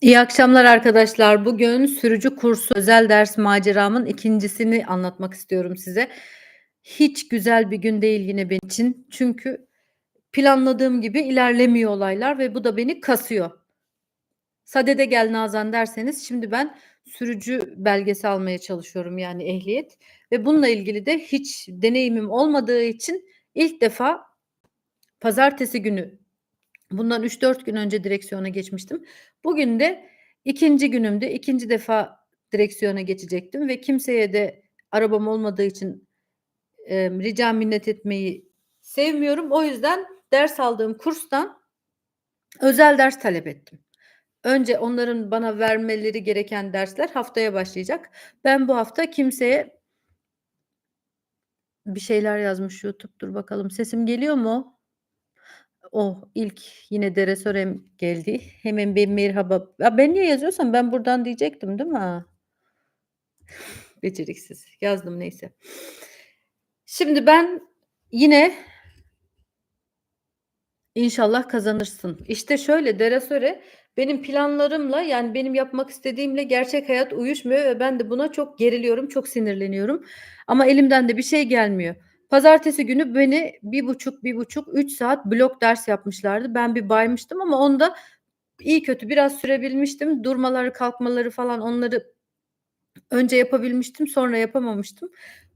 İyi akşamlar arkadaşlar. Bugün sürücü kursu özel ders maceramın ikincisini anlatmak istiyorum size. Hiç güzel bir gün değil yine benim için. Çünkü planladığım gibi ilerlemiyor olaylar ve bu da beni kasıyor. Sadede gel Nazan derseniz şimdi ben sürücü belgesi almaya çalışıyorum yani ehliyet ve bununla ilgili de hiç deneyimim olmadığı için ilk defa pazartesi günü bundan 3-4 gün önce direksiyona geçmiştim. Bugün de ikinci günümde ikinci defa direksiyona geçecektim ve kimseye de arabam olmadığı için e, rica minnet etmeyi sevmiyorum. O yüzden ders aldığım kurstan özel ders talep ettim. Önce onların bana vermeleri gereken dersler haftaya başlayacak. Ben bu hafta kimseye bir şeyler yazmış YouTube. Dur bakalım sesim geliyor mu? Oh ilk yine Deresörem geldi. Hemen bir merhaba. Ya ben niye yazıyorsam ben buradan diyecektim değil mi? Beceriksiz. Yazdım neyse. Şimdi ben yine inşallah kazanırsın. İşte şöyle Deresöre benim planlarımla yani benim yapmak istediğimle gerçek hayat uyuşmuyor ve ben de buna çok geriliyorum, çok sinirleniyorum. Ama elimden de bir şey gelmiyor. Pazartesi günü beni bir buçuk, bir buçuk, üç saat blok ders yapmışlardı. Ben bir baymıştım ama onda iyi kötü biraz sürebilmiştim. Durmaları, kalkmaları falan onları önce yapabilmiştim, sonra yapamamıştım.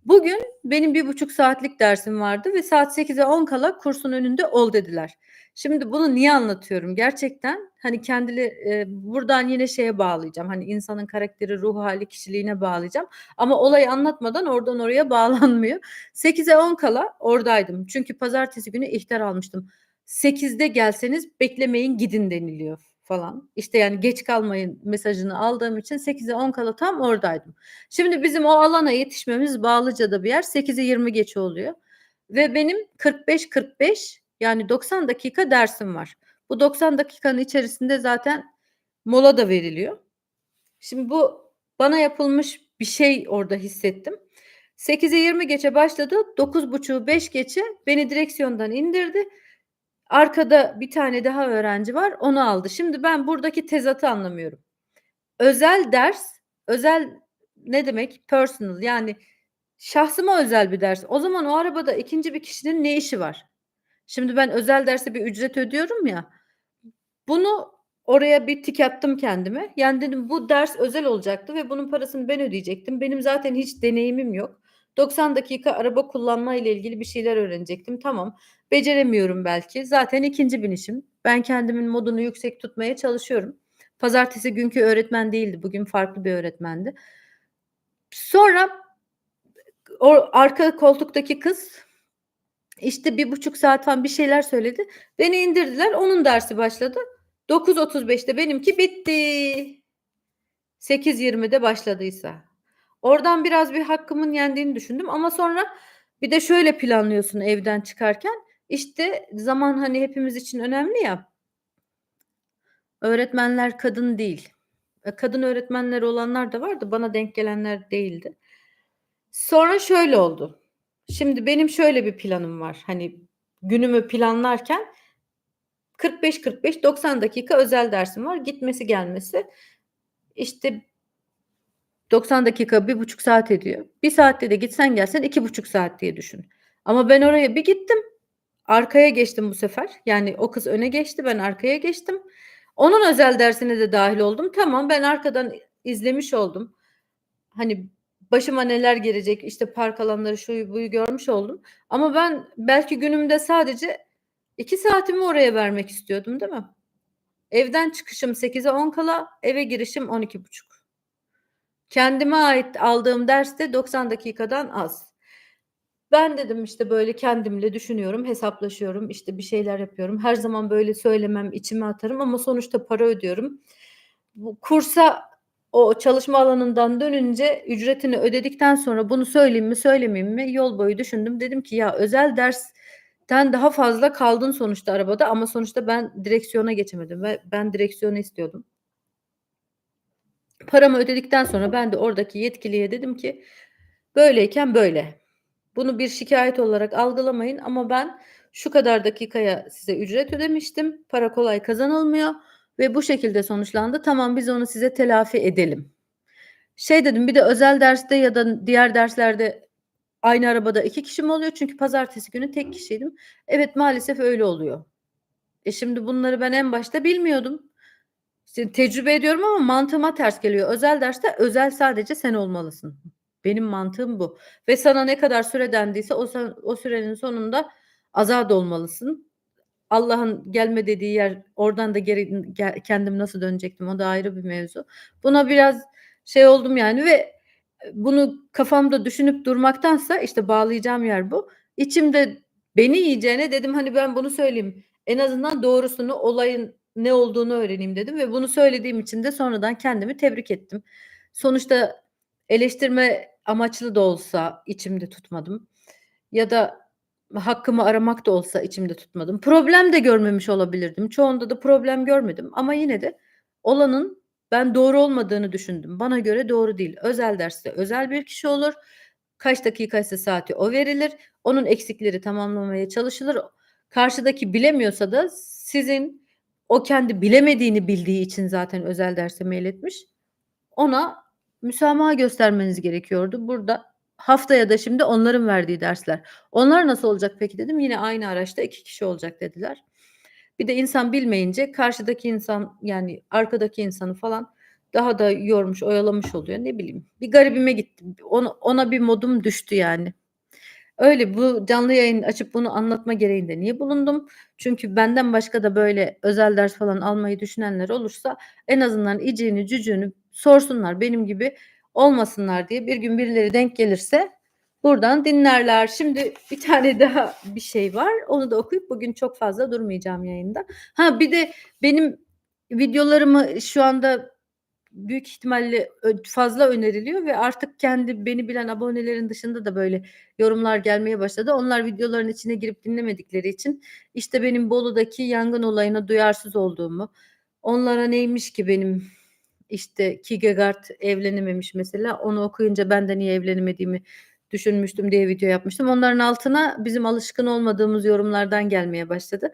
Bugün benim bir buçuk saatlik dersim vardı ve saat 8'e 10 kala kursun önünde ol dediler. Şimdi bunu niye anlatıyorum? Gerçekten hani kendili e, buradan yine şeye bağlayacağım. Hani insanın karakteri, ruh hali, kişiliğine bağlayacağım. Ama olayı anlatmadan oradan oraya bağlanmıyor. 8'e 10 kala oradaydım. Çünkü pazartesi günü ihtar almıştım. 8'de gelseniz beklemeyin gidin deniliyor falan. İşte yani geç kalmayın mesajını aldığım için 8'e 10 kala tam oradaydım. Şimdi bizim o alana yetişmemiz Bağlıca'da bir yer 8'e 20 geç oluyor. Ve benim 45-45 yani 90 dakika dersim var. Bu 90 dakikanın içerisinde zaten mola da veriliyor. Şimdi bu bana yapılmış bir şey orada hissettim. 8'e 20 geçe başladı. 9.30 5 geçe beni direksiyondan indirdi. Arkada bir tane daha öğrenci var. Onu aldı. Şimdi ben buradaki tezatı anlamıyorum. Özel ders, özel ne demek? Personal yani şahsıma özel bir ders. O zaman o arabada ikinci bir kişinin ne işi var? Şimdi ben özel derse bir ücret ödüyorum ya. Bunu oraya bir tik attım kendime. Yani dedim bu ders özel olacaktı ve bunun parasını ben ödeyecektim. Benim zaten hiç deneyimim yok. 90 dakika araba kullanma ile ilgili bir şeyler öğrenecektim. Tamam. Beceremiyorum belki. Zaten ikinci binişim. Ben kendimin modunu yüksek tutmaya çalışıyorum. Pazartesi günkü öğretmen değildi. Bugün farklı bir öğretmendi. Sonra o arka koltuktaki kız işte bir buçuk saat falan bir şeyler söyledi. Beni indirdiler. Onun dersi başladı. 9.35'te benimki bitti. 8.20'de başladıysa. Oradan biraz bir hakkımın yendiğini düşündüm ama sonra bir de şöyle planlıyorsun evden çıkarken. İşte zaman hani hepimiz için önemli ya. Öğretmenler kadın değil. E, kadın öğretmenleri olanlar da vardı. Bana denk gelenler değildi. Sonra şöyle oldu. Şimdi benim şöyle bir planım var. Hani günümü planlarken 45-45 90 dakika özel dersim var. Gitmesi gelmesi işte 90 dakika bir buçuk saat ediyor. Bir saatte de gitsen gelsen iki buçuk saat diye düşün. Ama ben oraya bir gittim. Arkaya geçtim bu sefer. Yani o kız öne geçti ben arkaya geçtim. Onun özel dersine de dahil oldum. Tamam ben arkadan izlemiş oldum. Hani başıma neler gelecek işte park alanları şuyu buyu görmüş oldum. Ama ben belki günümde sadece iki saatimi oraya vermek istiyordum değil mi? Evden çıkışım 8'e 10 kala eve girişim 12.30. Kendime ait aldığım ders de 90 dakikadan az. Ben dedim işte böyle kendimle düşünüyorum, hesaplaşıyorum, işte bir şeyler yapıyorum. Her zaman böyle söylemem, içime atarım ama sonuçta para ödüyorum. Bu kursa o çalışma alanından dönünce ücretini ödedikten sonra bunu söyleyeyim mi söylemeyeyim mi yol boyu düşündüm. Dedim ki ya özel dersten daha fazla kaldın sonuçta arabada ama sonuçta ben direksiyona geçemedim ve ben direksiyonu istiyordum. Paramı ödedikten sonra ben de oradaki yetkiliye dedim ki böyleyken böyle. Bunu bir şikayet olarak algılamayın ama ben şu kadar dakikaya size ücret ödemiştim. Para kolay kazanılmıyor. Ve bu şekilde sonuçlandı. Tamam biz onu size telafi edelim. Şey dedim bir de özel derste ya da diğer derslerde aynı arabada 2 kişi mi oluyor? Çünkü pazartesi günü tek kişiydim. Evet maalesef öyle oluyor. E şimdi bunları ben en başta bilmiyordum. İşte tecrübe ediyorum ama mantığıma ters geliyor. Özel derste özel sadece sen olmalısın. Benim mantığım bu. Ve sana ne kadar süre dendiyse o, o sürenin sonunda azad olmalısın. Allah'ın gelme dediği yer oradan da geri kendim nasıl dönecektim o da ayrı bir mevzu. Buna biraz şey oldum yani ve bunu kafamda düşünüp durmaktansa işte bağlayacağım yer bu. İçimde beni yiyeceğine dedim hani ben bunu söyleyeyim. En azından doğrusunu olayın ne olduğunu öğreneyim dedim ve bunu söylediğim için de sonradan kendimi tebrik ettim. Sonuçta eleştirme amaçlı da olsa içimde tutmadım. Ya da hakkımı aramak da olsa içimde tutmadım. Problem de görmemiş olabilirdim. Çoğunda da problem görmedim ama yine de olanın ben doğru olmadığını düşündüm. Bana göre doğru değil. Özel derste özel bir kişi olur. Kaç dakikaysa saati o verilir. Onun eksikleri tamamlamaya çalışılır. Karşıdaki bilemiyorsa da sizin o kendi bilemediğini bildiği için zaten özel derse mail etmiş. Ona müsamaha göstermeniz gerekiyordu. Burada haftaya da şimdi onların verdiği dersler. Onlar nasıl olacak peki dedim. Yine aynı araçta iki kişi olacak dediler. Bir de insan bilmeyince karşıdaki insan yani arkadaki insanı falan daha da yormuş, oyalamış oluyor. Ne bileyim. Bir garibime gitti. Ona, ona bir modum düştü yani. Öyle bu canlı yayın açıp bunu anlatma gereğinde niye bulundum? Çünkü benden başka da böyle özel ders falan almayı düşünenler olursa en azından iciğini cücüğünü sorsunlar benim gibi olmasınlar diye bir gün birileri denk gelirse buradan dinlerler. Şimdi bir tane daha bir şey var. Onu da okuyup bugün çok fazla durmayacağım yayında. Ha bir de benim videolarımı şu anda büyük ihtimalle fazla öneriliyor ve artık kendi beni bilen abonelerin dışında da böyle yorumlar gelmeye başladı. Onlar videoların içine girip dinlemedikleri için işte benim Bolu'daki yangın olayına duyarsız olduğumu, onlara neymiş ki benim işte Kierkegaard evlenememiş mesela onu okuyunca ben de niye evlenemediğimi düşünmüştüm diye video yapmıştım. Onların altına bizim alışkın olmadığımız yorumlardan gelmeye başladı.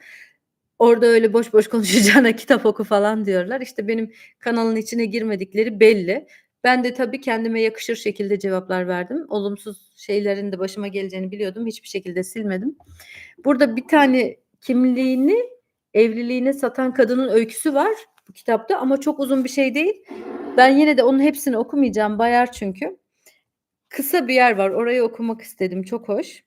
Orada öyle boş boş konuşacağına kitap oku falan diyorlar. İşte benim kanalın içine girmedikleri belli. Ben de tabii kendime yakışır şekilde cevaplar verdim. Olumsuz şeylerin de başıma geleceğini biliyordum. Hiçbir şekilde silmedim. Burada bir tane kimliğini evliliğine satan kadının öyküsü var bu kitapta ama çok uzun bir şey değil. Ben yine de onun hepsini okumayacağım. Bayar çünkü. Kısa bir yer var. Orayı okumak istedim. Çok hoş.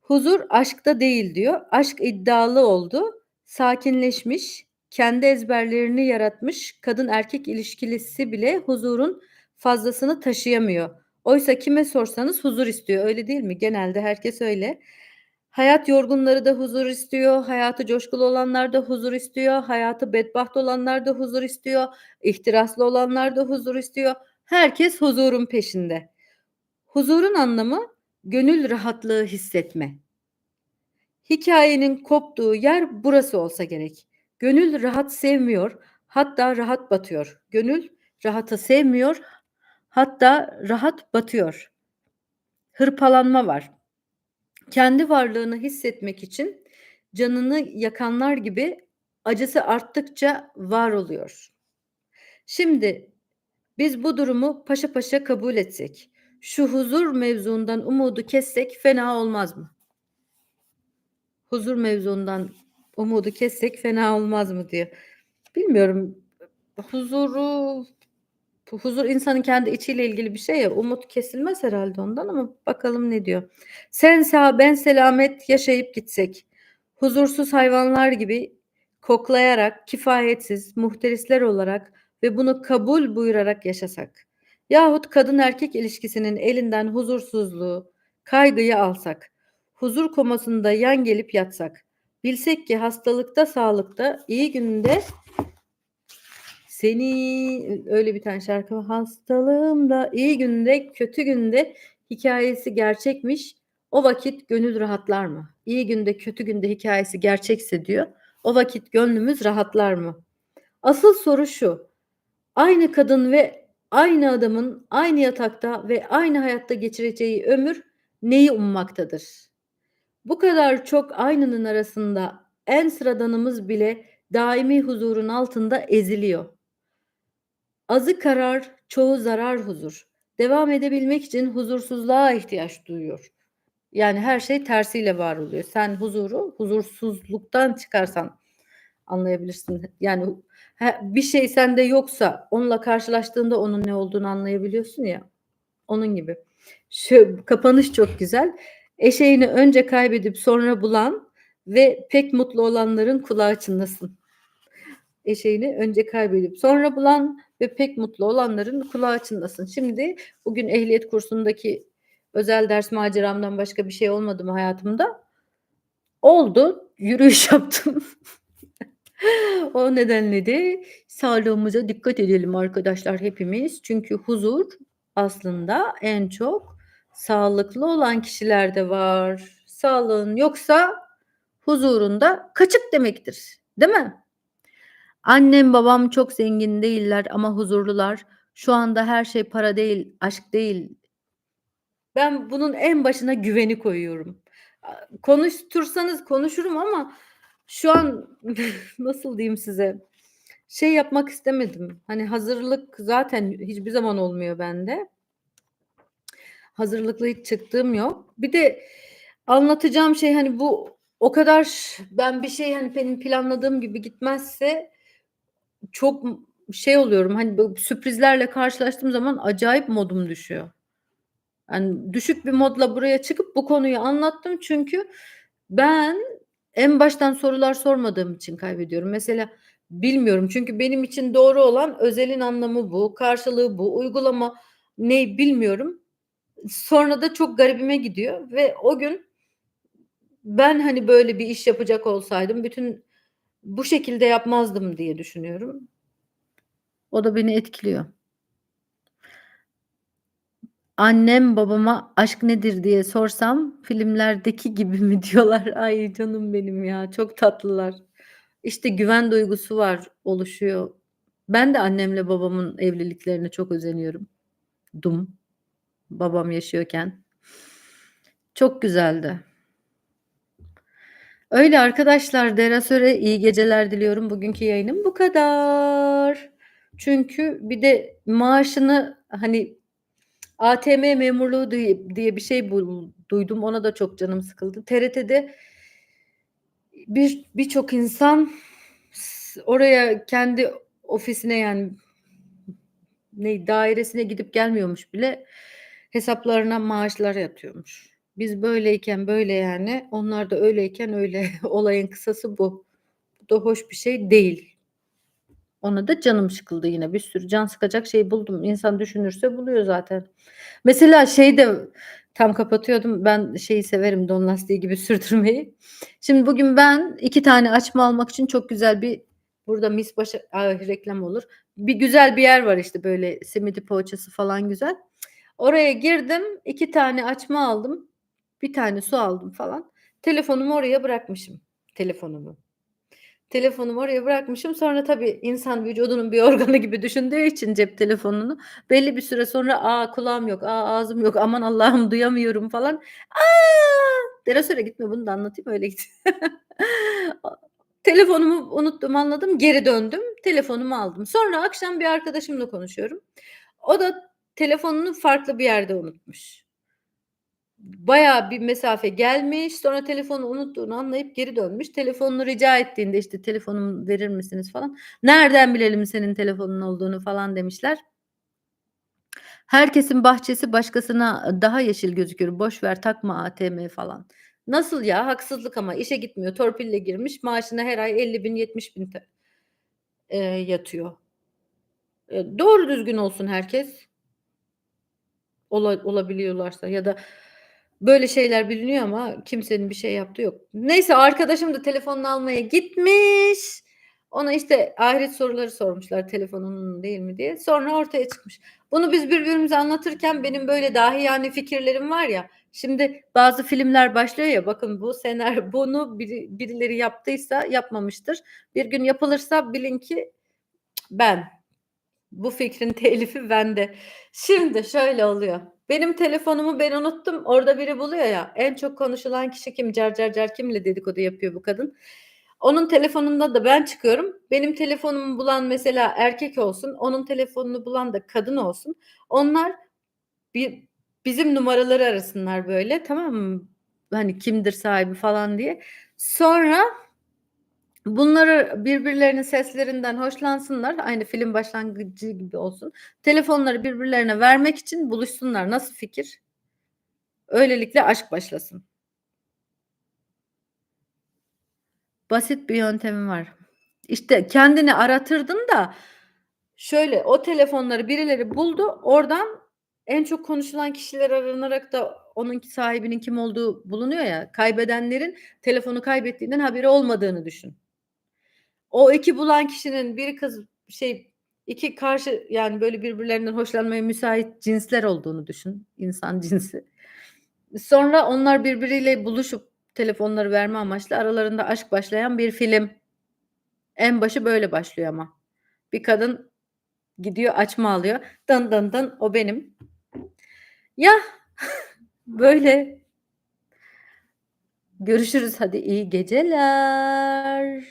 Huzur aşkta değil diyor. Aşk iddialı oldu sakinleşmiş, kendi ezberlerini yaratmış kadın erkek ilişkisi bile huzurun fazlasını taşıyamıyor. Oysa kime sorsanız huzur istiyor. Öyle değil mi? Genelde herkes öyle. Hayat yorgunları da huzur istiyor. Hayatı coşkulu olanlar da huzur istiyor. Hayatı bedbaht olanlar da huzur istiyor. İhtiraslı olanlar da huzur istiyor. Herkes huzurun peşinde. Huzurun anlamı gönül rahatlığı hissetme. Hikayenin koptuğu yer burası olsa gerek. Gönül rahat sevmiyor, hatta rahat batıyor. Gönül rahatı sevmiyor, hatta rahat batıyor. Hırpalanma var. Kendi varlığını hissetmek için canını yakanlar gibi acısı arttıkça var oluyor. Şimdi biz bu durumu paşa paşa kabul etsek, şu huzur mevzundan umudu kessek fena olmaz mı? huzur mevzundan umudu kessek fena olmaz mı diye. Bilmiyorum. Huzuru huzur insanın kendi içiyle ilgili bir şey ya. Umut kesilmez herhalde ondan ama bakalım ne diyor. Sen sağ ben selamet yaşayıp gitsek. Huzursuz hayvanlar gibi koklayarak kifayetsiz muhterisler olarak ve bunu kabul buyurarak yaşasak. Yahut kadın erkek ilişkisinin elinden huzursuzluğu, kaygıyı alsak huzur komasında yan gelip yatsak. Bilsek ki hastalıkta, sağlıkta, iyi günde seni öyle bir tane şarkı. Hastalığımda, iyi günde, kötü günde hikayesi gerçekmiş. O vakit gönül rahatlar mı? İyi günde, kötü günde hikayesi gerçekse diyor. O vakit gönlümüz rahatlar mı? Asıl soru şu. Aynı kadın ve aynı adamın aynı yatakta ve aynı hayatta geçireceği ömür neyi ummaktadır? Bu kadar çok aynının arasında en sıradanımız bile daimi huzurun altında eziliyor. Azı karar, çoğu zarar huzur. Devam edebilmek için huzursuzluğa ihtiyaç duyuyor. Yani her şey tersiyle var oluyor. Sen huzuru huzursuzluktan çıkarsan anlayabilirsin. Yani bir şey sende yoksa onunla karşılaştığında onun ne olduğunu anlayabiliyorsun ya. Onun gibi. Şu kapanış çok güzel. Eşeğini önce kaybedip sonra bulan ve pek mutlu olanların kulağı çınlasın. Eşeğini önce kaybedip sonra bulan ve pek mutlu olanların kulağı çınlasın. Şimdi bugün ehliyet kursundaki özel ders maceramdan başka bir şey olmadı mı hayatımda? Oldu. Yürüyüş yaptım. o nedenle de sağlığımıza dikkat edelim arkadaşlar hepimiz. Çünkü huzur aslında en çok sağlıklı olan kişilerde var. Sağlığın yoksa huzurunda kaçık demektir. Değil mi? Annem babam çok zengin değiller ama huzurlular. Şu anda her şey para değil, aşk değil. Ben bunun en başına güveni koyuyorum. Konuştursanız konuşurum ama şu an nasıl diyeyim size? Şey yapmak istemedim. Hani hazırlık zaten hiçbir zaman olmuyor bende. Hazırlıklı hiç çıktığım yok. Bir de anlatacağım şey hani bu o kadar ben bir şey hani benim planladığım gibi gitmezse çok şey oluyorum hani sürprizlerle karşılaştığım zaman acayip modum düşüyor. Yani düşük bir modla buraya çıkıp bu konuyu anlattım çünkü ben en baştan sorular sormadığım için kaybediyorum. Mesela bilmiyorum çünkü benim için doğru olan özelin anlamı bu, karşılığı bu, uygulama ne bilmiyorum. Sonra da çok garibime gidiyor ve o gün ben hani böyle bir iş yapacak olsaydım bütün bu şekilde yapmazdım diye düşünüyorum. O da beni etkiliyor. Annem babama aşk nedir diye sorsam filmlerdeki gibi mi diyorlar. Ay canım benim ya çok tatlılar. İşte güven duygusu var, oluşuyor. Ben de annemle babamın evliliklerine çok özeniyorum. Dum. Babam yaşıyorken. Çok güzeldi. Öyle arkadaşlar Derasöre iyi geceler diliyorum. Bugünkü yayınım bu kadar. Çünkü bir de maaşını hani ATM memurluğu diye, bir şey duydum. Ona da çok canım sıkıldı. TRT'de bir birçok insan oraya kendi ofisine yani ne dairesine gidip gelmiyormuş bile hesaplarına maaşlar yatıyormuş. Biz böyleyken böyle yani onlar da öyleyken öyle olayın kısası bu. Bu da hoş bir şey değil. Ona da canım sıkıldı yine. Bir sürü can sıkacak şey buldum. İnsan düşünürse buluyor zaten. Mesela şey de tam kapatıyordum. Ben şeyi severim don lastiği gibi sürdürmeyi. Şimdi bugün ben iki tane açma almak için çok güzel bir burada mis başı ay, reklam olur. Bir güzel bir yer var işte böyle simidi poğaçası falan güzel. Oraya girdim. iki tane açma aldım. Bir tane su aldım falan. Telefonumu oraya bırakmışım. Telefonumu. Telefonumu oraya bırakmışım. Sonra tabii insan vücudunun bir organı gibi düşündüğü için cep telefonunu belli bir süre sonra aa kulağım yok, aa ağzım yok, aman Allah'ım duyamıyorum falan. Aa! Derasöre gitme bunu da anlatayım öyle git. Telefonumu unuttum anladım. Geri döndüm. Telefonumu aldım. Sonra akşam bir arkadaşımla konuşuyorum. O da telefonunu farklı bir yerde unutmuş. Bayağı bir mesafe gelmiş. Sonra telefonu unuttuğunu anlayıp geri dönmüş. Telefonunu rica ettiğinde işte telefonumu verir misiniz falan. Nereden bilelim senin telefonun olduğunu falan demişler. Herkesin bahçesi başkasına daha yeşil gözüküyor. Boş ver takma ATM falan. Nasıl ya haksızlık ama işe gitmiyor. Torpille girmiş maaşına her ay 50 bin 70 bin e, yatıyor. E, doğru düzgün olsun herkes. Ola, olabiliyorlarsa ya da Böyle şeyler biliniyor ama kimsenin bir şey yaptığı yok. Neyse arkadaşım da telefonunu almaya gitmiş. Ona işte ahiret soruları sormuşlar telefonunun değil mi diye. Sonra ortaya çıkmış. Bunu biz birbirimize anlatırken benim böyle dahi yani fikirlerim var ya. Şimdi bazı filmler başlıyor ya bakın bu sener bunu biri, birileri yaptıysa yapmamıştır. Bir gün yapılırsa bilin ki ben bu fikrin telifi bende. Şimdi şöyle oluyor. Benim telefonumu ben unuttum. Orada biri buluyor ya. En çok konuşulan kişi kim? Car car car kimle dedikodu yapıyor bu kadın? Onun telefonunda da ben çıkıyorum. Benim telefonumu bulan mesela erkek olsun, onun telefonunu bulan da kadın olsun. Onlar bir bizim numaraları arasınlar böyle, tamam mı? Hani kimdir sahibi falan diye. Sonra bunları birbirlerinin seslerinden hoşlansınlar. Aynı film başlangıcı gibi olsun. Telefonları birbirlerine vermek için buluşsunlar. Nasıl fikir? Öylelikle aşk başlasın. Basit bir yöntemi var. İşte kendini aratırdın da şöyle o telefonları birileri buldu. Oradan en çok konuşulan kişiler aranarak da onun sahibinin kim olduğu bulunuyor ya. Kaybedenlerin telefonu kaybettiğinden haberi olmadığını düşün. O 2 bulan kişinin biri kız şey 2 karşı yani böyle birbirlerinden hoşlanmaya müsait cinsler olduğunu düşün. insan cinsi. Sonra onlar birbiriyle buluşup telefonları verme amaçlı aralarında aşk başlayan bir film. En başı böyle başlıyor ama. Bir kadın gidiyor açma alıyor. Dın dın dın o benim. Yah! Böyle. Görüşürüz hadi iyi geceler.